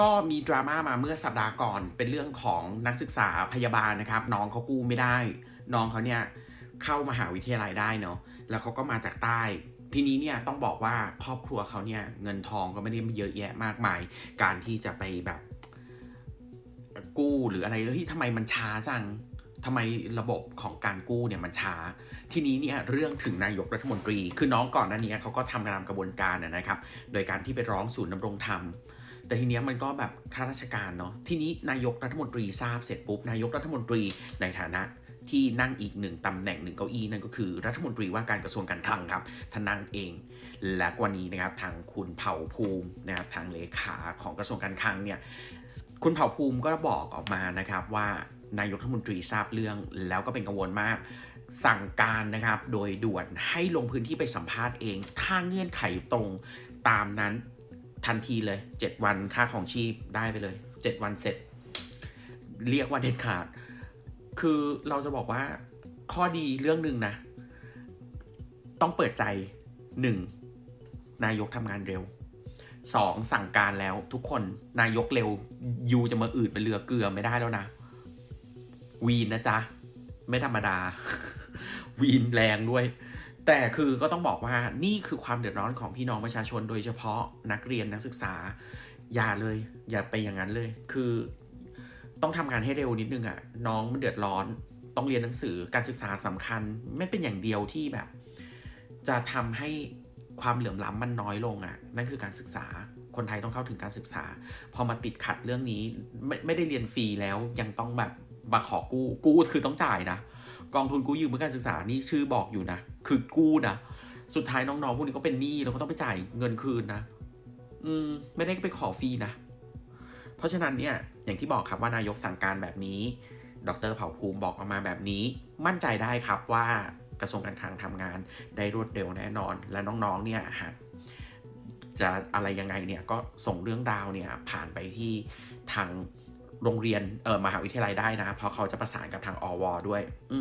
ก็มีดราม่ามาเมื่อสัปดาห์ก่อน เป็นเรื่องของนักศึกษาพยาบาลนะครับ น้องเขากู้ไม่ได้ น้องเขาเนี่ยเข้ามหาวิทยาลัยได้เนาะแล้วเขาก็มาจากใต้ ทีนี้เนี่ยต้องบอกว่าครอบครัวเขาเนี่ยเงินทองก็ไม่ได้เยอะแยะมากมาย การที่จะไปแบบกู้หรืออะไรเฮ้ยทำไมมันช้าจังทำไมระบบของการกู้เนี่ยมันช้า ทีนี้เนี่ยเรื่องถึงนายกรัฐมนตรี คือน้องก่อนหน้านี้เขาก็ทำตามกระบวนการนะนะครับ โดยการที่ไปร้องศูนย์ดำรงธรรม แต่ทีเนี้ยมันก็แบบข้าราชการเนาะทีนี้นายกรัฐมนตรีทราบเสร็จปุ๊บนายกรัฐมนตรีในฐานะที่นั่งอีกหนึ่งตำแหน่งหนึ่งเก้าอี้นั่นก็คือรัฐมนตรีว่าการกระทรวงการคลังครับท่านนั่งเอง และวันนี้นะครับทางคุณเผ่าภูมินะครับทางเลขาของกระทรวงการคลังเนี่ยคุณเผ่าภูมิก็บอกออกมานะครับว่านายกรัฐมนตรีทราบเรื่องแล้วก็เป็นกังวลมากสั่งการนะครับโดยด่วนให้ลงพื้นที่ไปสัมภาษณ์เอง ถ้าเงื่อนไขตรงตามนั้น ทันทีเลย 7 วันค่าของชีพได้ไปเลย 7 วันเสร็จ เรียกว่าเด็ดขาด คือเราจะบอกว่าข้อดีเรื่องหนึ่งนะ ต้องเปิดใจหนึ่งนายกทำงานเร็วสองสั่งการแล้วทุกคนนายกเร็ว ยูจะมาอืดเป็นเรือเกลือไม่ได้แล้วนะ วีนนะจ๊ะ ไม่ธรรมดา วีนแรงด้วย แต่คือก็ต้องบอกว่านี่คือความเดือดร้อนของพี่น้องประชาชนโดยเฉพาะนักเรียนนักศึกษา อย่าเลย อย่าไปอย่างนั้นเลย คือต้องทำงานให้เร็วนิดนึงอะ่ะน้องมันเดือดร้อนต้องเรียนหนังสือการศึกษาสำคัญ ไม่เป็นอย่างเดียวที่แบบ จะทำให้ความเหลื่อมล้ำมันน้อยลงอะ่ะนั่นคือการศึกษาคนไทยต้องเข้าถึงการศึกษา พอมาติดขัดเรื่องนี้ไม่ไม่ได้เรียนฟรีแล้วยังต้องแบบมาขอกู้กู้คือต้องจ่ายนะ กองทุนกู้ยืมเพื่อการศึกษานี่ชื่อบอกอยู่นะ คือกู้นะสุดท้ายน้องๆพวกนี้ก็เป็นหนี้แล้วก็ต้องไปจ่ายเงินคืนนะ อืม ไม่ได้ไปขอฟรีนะ เพราะฉะนั้นเนี่ย อย่างที่บอกครับว่านายกสั่งการแบบนี้ ดรเผ่าภูมิบอกออกมาแบบนี้ มั่นใจได้ครับว่ากระทรวงการคลังทำงานได้รวดเร็วแน่นอน และน้องๆ เนี่ยหากจะอะไรยังไงเนี่ยก็ส่งเรื่องราวเนี่ยผ่านไปที่ทาง โรงเรียนเออมหาวิทยาลัยได้นะ เพราะเขาจะประสานกับทางอวด้วย อื